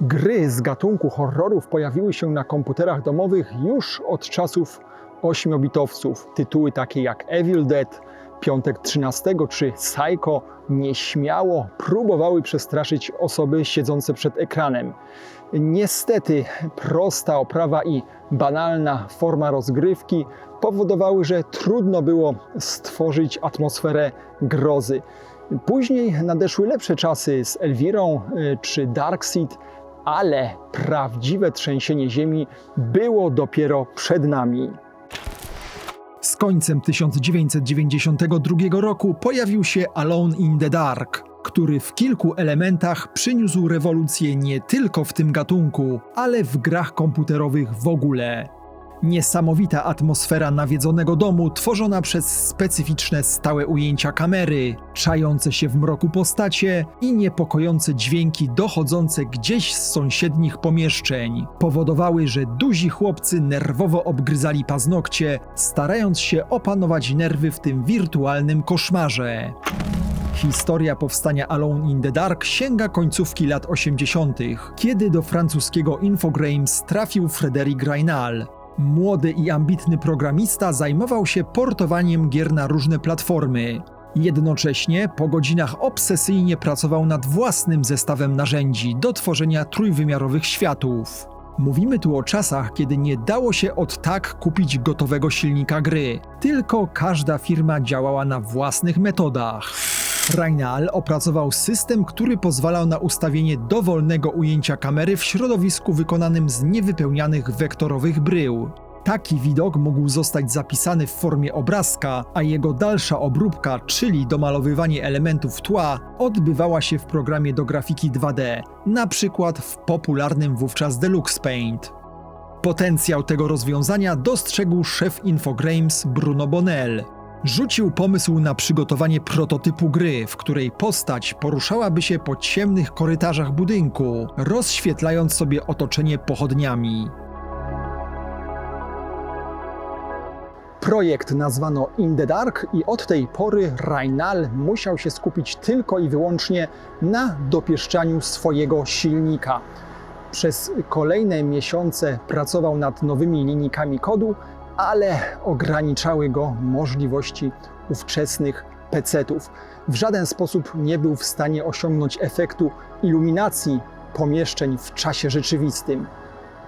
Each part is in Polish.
Gry z gatunku horrorów pojawiły się na komputerach domowych już od czasów ośmiobitowców. Tytuły takie jak Evil Dead, Piątek 13 czy Psycho nieśmiało próbowały przestraszyć osoby siedzące przed ekranem. Niestety prosta oprawa i banalna forma rozgrywki powodowały, że trudno było stworzyć atmosferę grozy. Później nadeszły lepsze czasy z Elvirą y, czy Darkseid, ale prawdziwe trzęsienie ziemi było dopiero przed nami. Z końcem 1992 roku pojawił się Alone in the Dark, który w kilku elementach przyniósł rewolucję nie tylko w tym gatunku, ale w grach komputerowych w ogóle. Niesamowita atmosfera nawiedzonego domu, tworzona przez specyficzne stałe ujęcia kamery, czające się w mroku postacie i niepokojące dźwięki dochodzące gdzieś z sąsiednich pomieszczeń, powodowały, że duzi chłopcy nerwowo obgryzali paznokcie, starając się opanować nerwy w tym wirtualnym koszmarze. Historia powstania Alone in the Dark sięga końcówki lat 80., kiedy do francuskiego Infogrames trafił Frédéric Raynal, Młody i ambitny programista zajmował się portowaniem gier na różne platformy. Jednocześnie po godzinach obsesyjnie pracował nad własnym zestawem narzędzi do tworzenia trójwymiarowych światów. Mówimy tu o czasach, kiedy nie dało się od tak kupić gotowego silnika gry, tylko każda firma działała na własnych metodach. Rainal opracował system, który pozwalał na ustawienie dowolnego ujęcia kamery w środowisku wykonanym z niewypełnianych wektorowych brył. Taki widok mógł zostać zapisany w formie obrazka, a jego dalsza obróbka, czyli domalowywanie elementów tła, odbywała się w programie do grafiki 2D, na przykład w popularnym wówczas Deluxe Paint. Potencjał tego rozwiązania dostrzegł szef Infogrames Bruno Bonnell. Rzucił pomysł na przygotowanie prototypu gry, w której postać poruszałaby się po ciemnych korytarzach budynku, rozświetlając sobie otoczenie pochodniami. Projekt nazwano In the Dark i od tej pory Rainal musiał się skupić tylko i wyłącznie na dopieszczaniu swojego silnika. Przez kolejne miesiące pracował nad nowymi linijkami kodu, ale ograniczały go możliwości ówczesnych PC-ów. W żaden sposób nie był w stanie osiągnąć efektu iluminacji pomieszczeń w czasie rzeczywistym.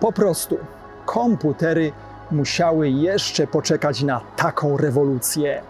Po prostu komputery musiały jeszcze poczekać na taką rewolucję.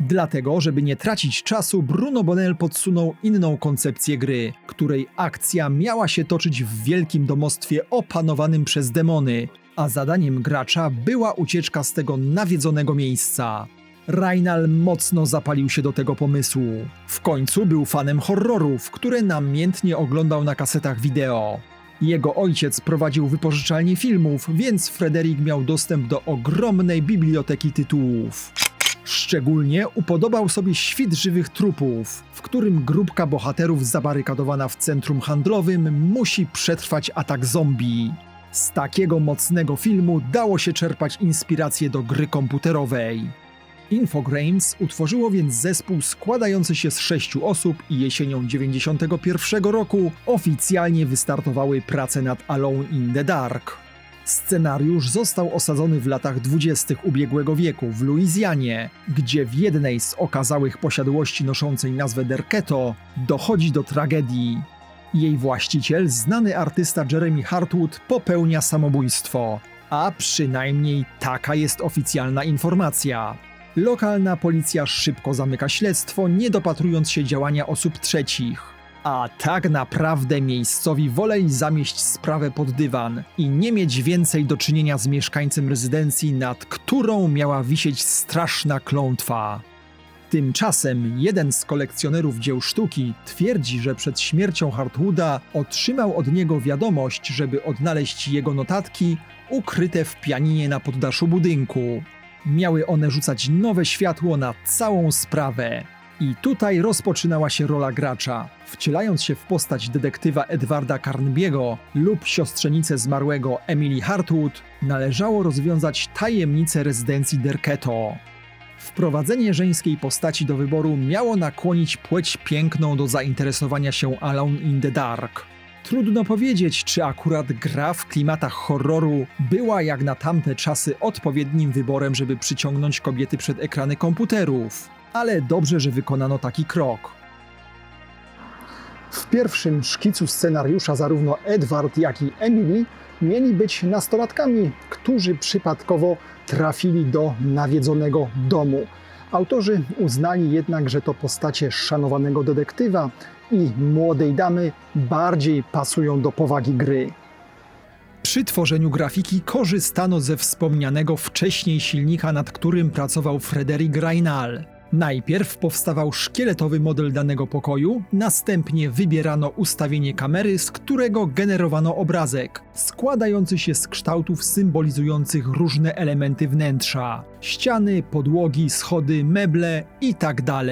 Dlatego, żeby nie tracić czasu, Bruno Bonnell podsunął inną koncepcję gry, której akcja miała się toczyć w wielkim domostwie opanowanym przez demony, a zadaniem gracza była ucieczka z tego nawiedzonego miejsca. Rainal mocno zapalił się do tego pomysłu. W końcu był fanem horrorów, które namiętnie oglądał na kasetach wideo. Jego ojciec prowadził wypożyczalnię filmów, więc Frederick miał dostęp do ogromnej biblioteki tytułów. Szczególnie upodobał sobie świt żywych trupów, w którym grupka bohaterów zabarykadowana w centrum handlowym musi przetrwać atak zombie. Z takiego mocnego filmu dało się czerpać inspirację do gry komputerowej. Infogrames utworzyło więc zespół składający się z sześciu osób i jesienią 91 roku oficjalnie wystartowały prace nad Alone in the Dark. Scenariusz został osadzony w latach dwudziestych ubiegłego wieku w Luizjanie, gdzie w jednej z okazałych posiadłości noszącej nazwę Derketo dochodzi do tragedii. Jej właściciel, znany artysta Jeremy Hartwood, popełnia samobójstwo, a przynajmniej taka jest oficjalna informacja. Lokalna policja szybko zamyka śledztwo, nie dopatrując się działania osób trzecich. A tak naprawdę miejscowi woleli zamieść sprawę pod dywan i nie mieć więcej do czynienia z mieszkańcem rezydencji, nad którą miała wisieć straszna klątwa. Tymczasem jeden z kolekcjonerów dzieł sztuki twierdzi, że przed śmiercią Hartwooda otrzymał od niego wiadomość, żeby odnaleźć jego notatki ukryte w pianinie na poddaszu budynku. Miały one rzucać nowe światło na całą sprawę. I tutaj rozpoczynała się rola gracza. Wcielając się w postać detektywa Edwarda Carnbiego lub siostrzenicę zmarłego Emily Hartwood, należało rozwiązać tajemnicę rezydencji Derketo. Wprowadzenie żeńskiej postaci do wyboru miało nakłonić płeć piękną do zainteresowania się Alone in the Dark. Trudno powiedzieć, czy akurat gra w klimatach horroru była jak na tamte czasy odpowiednim wyborem, żeby przyciągnąć kobiety przed ekrany komputerów. Ale dobrze, że wykonano taki krok. W pierwszym szkicu scenariusza zarówno Edward, jak i Emily mieli być nastolatkami, którzy przypadkowo trafili do nawiedzonego domu. Autorzy uznali jednak, że to postacie szanowanego detektywa i młodej damy bardziej pasują do powagi gry. Przy tworzeniu grafiki korzystano ze wspomnianego wcześniej silnika, nad którym pracował Frederick Rainal. Najpierw powstawał szkieletowy model danego pokoju, następnie wybierano ustawienie kamery, z którego generowano obrazek, składający się z kształtów symbolizujących różne elementy wnętrza ściany, podłogi, schody, meble itd.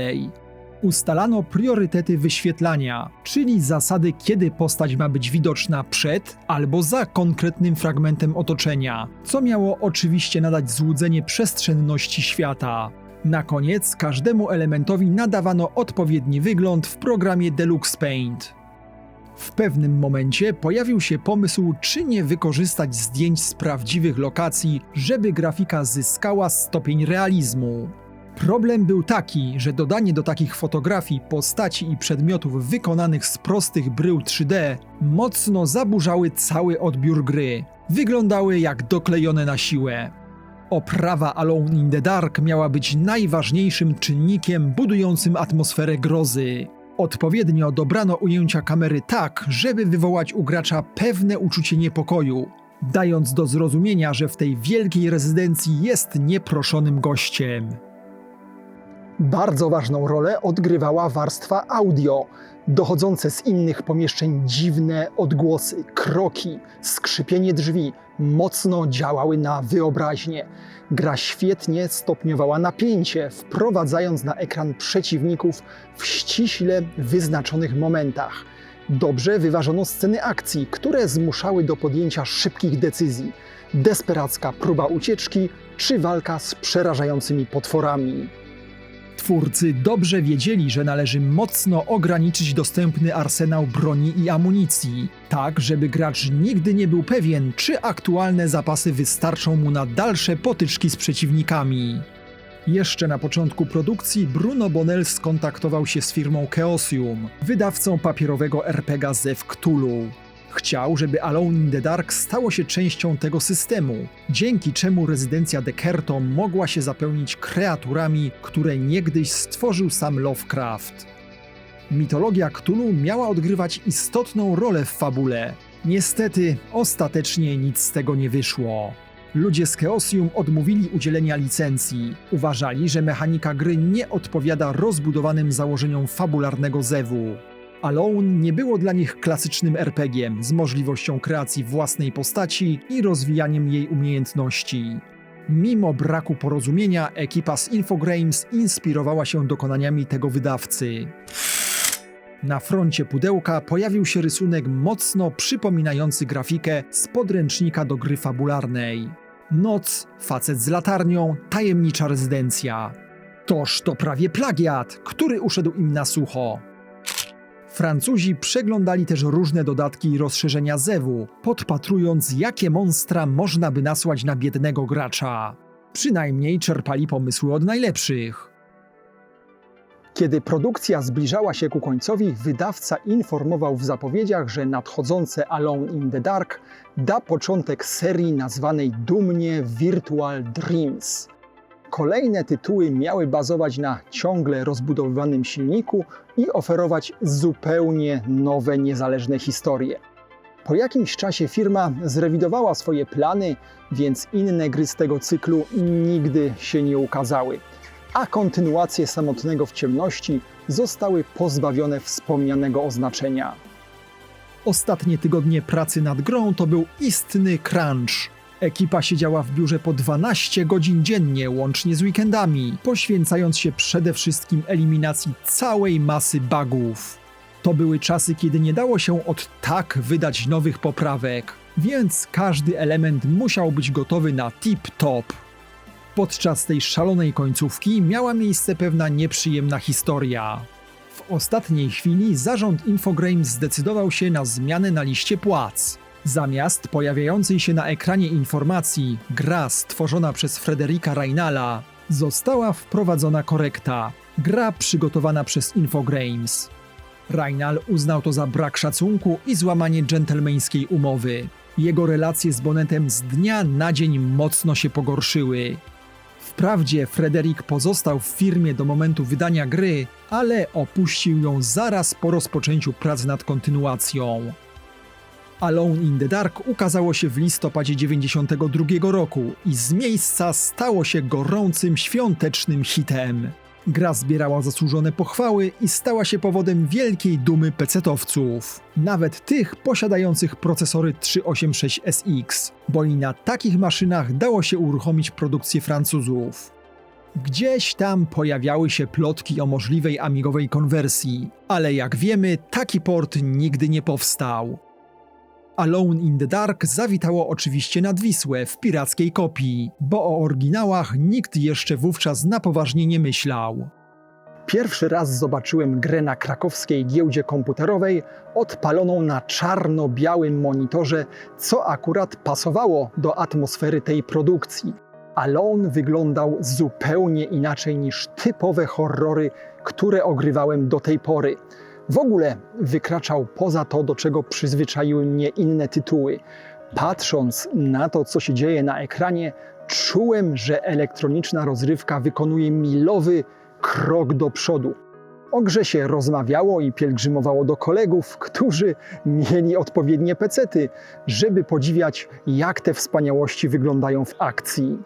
Ustalano priorytety wyświetlania, czyli zasady, kiedy postać ma być widoczna przed albo za konkretnym fragmentem otoczenia, co miało oczywiście nadać złudzenie przestrzenności świata. Na koniec każdemu elementowi nadawano odpowiedni wygląd w programie Deluxe Paint. W pewnym momencie pojawił się pomysł, czy nie wykorzystać zdjęć z prawdziwych lokacji, żeby grafika zyskała stopień realizmu. Problem był taki, że dodanie do takich fotografii postaci i przedmiotów wykonanych z prostych brył 3D mocno zaburzały cały odbiór gry. Wyglądały jak doklejone na siłę. Oprawa Alone in the Dark miała być najważniejszym czynnikiem budującym atmosferę grozy. Odpowiednio dobrano ujęcia kamery tak, żeby wywołać u gracza pewne uczucie niepokoju, dając do zrozumienia, że w tej wielkiej rezydencji jest nieproszonym gościem. Bardzo ważną rolę odgrywała warstwa audio. Dochodzące z innych pomieszczeń dziwne odgłosy, kroki, skrzypienie drzwi mocno działały na wyobraźnię. Gra świetnie stopniowała napięcie, wprowadzając na ekran przeciwników w ściśle wyznaczonych momentach. Dobrze wyważono sceny akcji, które zmuszały do podjęcia szybkich decyzji. Desperacka próba ucieczki czy walka z przerażającymi potworami. Twórcy dobrze wiedzieli, że należy mocno ograniczyć dostępny arsenał broni i amunicji, tak żeby gracz nigdy nie był pewien, czy aktualne zapasy wystarczą mu na dalsze potyczki z przeciwnikami. Jeszcze na początku produkcji Bruno Bonnell skontaktował się z firmą Chaosium, wydawcą papierowego RPGa Zew Cthulhu. Chciał, żeby Alone in the Dark stało się częścią tego systemu, dzięki czemu rezydencja Dekerto mogła się zapełnić kreaturami, które niegdyś stworzył sam Lovecraft. Mitologia Cthulhu miała odgrywać istotną rolę w fabule. Niestety, ostatecznie nic z tego nie wyszło. Ludzie z Chaosium odmówili udzielenia licencji. Uważali, że mechanika gry nie odpowiada rozbudowanym założeniom fabularnego zewu. Alone nie było dla nich klasycznym RPG-iem z możliwością kreacji własnej postaci i rozwijaniem jej umiejętności. Mimo braku porozumienia, ekipa z Infogrames inspirowała się dokonaniami tego wydawcy. Na froncie pudełka pojawił się rysunek mocno przypominający grafikę z podręcznika do gry fabularnej. Noc, facet z latarnią, tajemnicza rezydencja. Toż to prawie plagiat, który uszedł im na sucho. Francuzi przeglądali też różne dodatki i rozszerzenia zewu, podpatrując, jakie monstra można by nasłać na biednego gracza. Przynajmniej czerpali pomysły od najlepszych. Kiedy produkcja zbliżała się ku końcowi, wydawca informował w zapowiedziach, że nadchodzące Alone in the Dark da początek serii nazwanej dumnie Virtual Dreams. Kolejne tytuły miały bazować na ciągle rozbudowywanym silniku i oferować zupełnie nowe, niezależne historie. Po jakimś czasie firma zrewidowała swoje plany, więc inne gry z tego cyklu nigdy się nie ukazały, a kontynuacje Samotnego w ciemności zostały pozbawione wspomnianego oznaczenia. Ostatnie tygodnie pracy nad grą to był istny crunch. Ekipa siedziała w biurze po 12 godzin dziennie, łącznie z weekendami, poświęcając się przede wszystkim eliminacji całej masy bugów. To były czasy, kiedy nie dało się od tak wydać nowych poprawek, więc każdy element musiał być gotowy na tip-top. Podczas tej szalonej końcówki miała miejsce pewna nieprzyjemna historia. W ostatniej chwili zarząd Infogrames zdecydował się na zmianę na liście płac. Zamiast pojawiającej się na ekranie informacji gra stworzona przez Frederika Reinala, została wprowadzona korekta. Gra przygotowana przez Infogrames. Reinal uznał to za brak szacunku i złamanie dżentelmeńskiej umowy. Jego relacje z Bonetem z dnia na dzień mocno się pogorszyły. Wprawdzie Frederick pozostał w firmie do momentu wydania gry, ale opuścił ją zaraz po rozpoczęciu prac nad kontynuacją. Alone in the Dark ukazało się w listopadzie 92 roku i z miejsca stało się gorącym świątecznym hitem. Gra zbierała zasłużone pochwały i stała się powodem wielkiej dumy pecetowców. Nawet tych posiadających procesory 386SX, bo i na takich maszynach dało się uruchomić produkcję Francuzów. Gdzieś tam pojawiały się plotki o możliwej amigowej konwersji, ale jak wiemy, taki port nigdy nie powstał. Alone in the Dark zawitało oczywiście nad Wisłę w pirackiej kopii, bo o oryginałach nikt jeszcze wówczas na poważnie nie myślał. Pierwszy raz zobaczyłem grę na krakowskiej giełdzie komputerowej odpaloną na czarno-białym monitorze, co akurat pasowało do atmosfery tej produkcji. Alone wyglądał zupełnie inaczej niż typowe horrory, które ogrywałem do tej pory. W ogóle wykraczał poza to, do czego przyzwyczaiły mnie inne tytuły. Patrząc na to, co się dzieje na ekranie, czułem, że elektroniczna rozrywka wykonuje milowy krok do przodu. O grze się rozmawiało i pielgrzymowało do kolegów, którzy mieli odpowiednie pecety, żeby podziwiać, jak te wspaniałości wyglądają w akcji.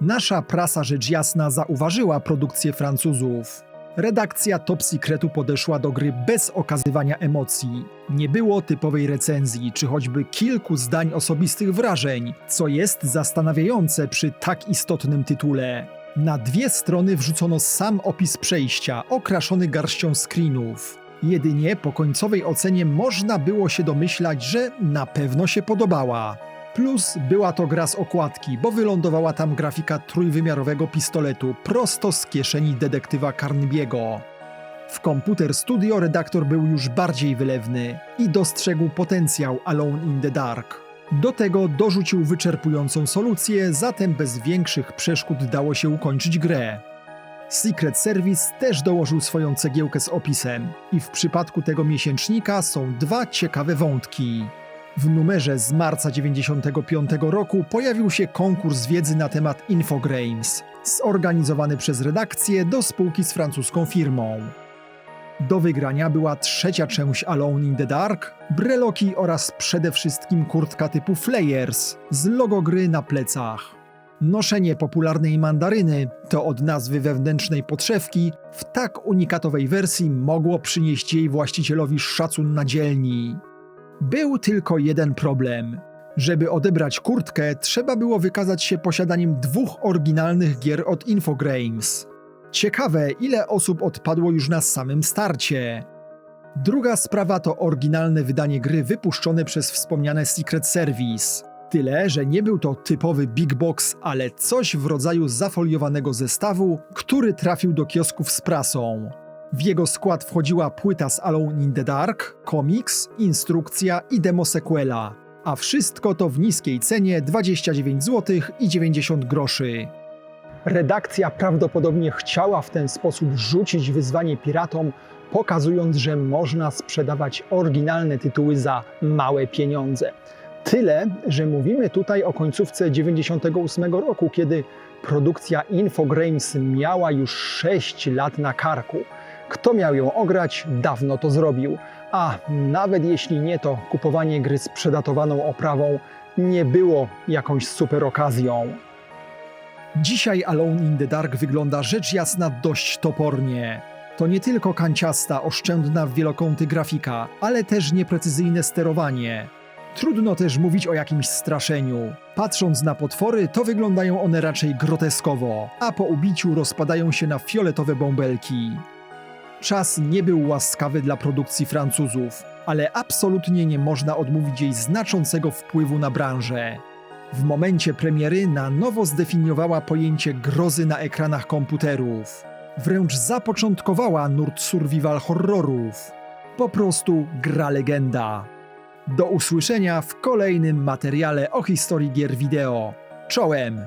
Nasza prasa rzecz jasna zauważyła produkcję Francuzów. Redakcja Top Secretu podeszła do gry bez okazywania emocji. Nie było typowej recenzji, czy choćby kilku zdań osobistych wrażeń, co jest zastanawiające przy tak istotnym tytule. Na dwie strony wrzucono sam opis przejścia, okraszony garścią screenów. Jedynie po końcowej ocenie można było się domyślać, że na pewno się podobała. Plus była to gra z okładki, bo wylądowała tam grafika trójwymiarowego pistoletu prosto z kieszeni detektywa Carnbiego. W Computer Studio redaktor był już bardziej wylewny i dostrzegł potencjał Alone in the Dark. Do tego dorzucił wyczerpującą solucję, zatem bez większych przeszkód dało się ukończyć grę. Secret Service też dołożył swoją cegiełkę z opisem i w przypadku tego miesięcznika są dwa ciekawe wątki. W numerze z marca 95 roku pojawił się konkurs wiedzy na temat Infogrames, zorganizowany przez redakcję do spółki z francuską firmą. Do wygrania była trzecia część Alone in the Dark, breloki oraz przede wszystkim kurtka typu Flayers z logo gry na plecach. Noszenie popularnej mandaryny, to od nazwy wewnętrznej podszewki, w tak unikatowej wersji mogło przynieść jej właścicielowi szacun na dzielni. Był tylko jeden problem. Żeby odebrać kurtkę, trzeba było wykazać się posiadaniem dwóch oryginalnych gier od Infogrames. Ciekawe, ile osób odpadło już na samym starcie. Druga sprawa to oryginalne wydanie gry wypuszczone przez wspomniane Secret Service. Tyle, że nie był to typowy big box, ale coś w rodzaju zafoliowanego zestawu, który trafił do kiosków z prasą. W jego skład wchodziła płyta z Alone in the Dark, komiks, instrukcja i demo sequela. A wszystko to w niskiej cenie 29 zł i 90 groszy. Redakcja prawdopodobnie chciała w ten sposób rzucić wyzwanie piratom, pokazując, że można sprzedawać oryginalne tytuły za małe pieniądze. Tyle, że mówimy tutaj o końcówce 98 roku, kiedy produkcja Infogrames miała już 6 lat na karku. Kto miał ją ograć, dawno to zrobił. A nawet jeśli nie, to kupowanie gry z przedatowaną oprawą nie było jakąś super okazją. Dzisiaj Alone in the Dark wygląda rzecz jasna dość topornie. To nie tylko kanciasta, oszczędna w wielokąty grafika, ale też nieprecyzyjne sterowanie. Trudno też mówić o jakimś straszeniu. Patrząc na potwory, to wyglądają one raczej groteskowo, a po ubiciu rozpadają się na fioletowe bąbelki. Czas nie był łaskawy dla produkcji Francuzów, ale absolutnie nie można odmówić jej znaczącego wpływu na branżę. W momencie premiery na nowo zdefiniowała pojęcie grozy na ekranach komputerów. wręcz zapoczątkowała nurt survival horrorów. Po prostu gra legenda. Do usłyszenia w kolejnym materiale o historii gier wideo. Czołem!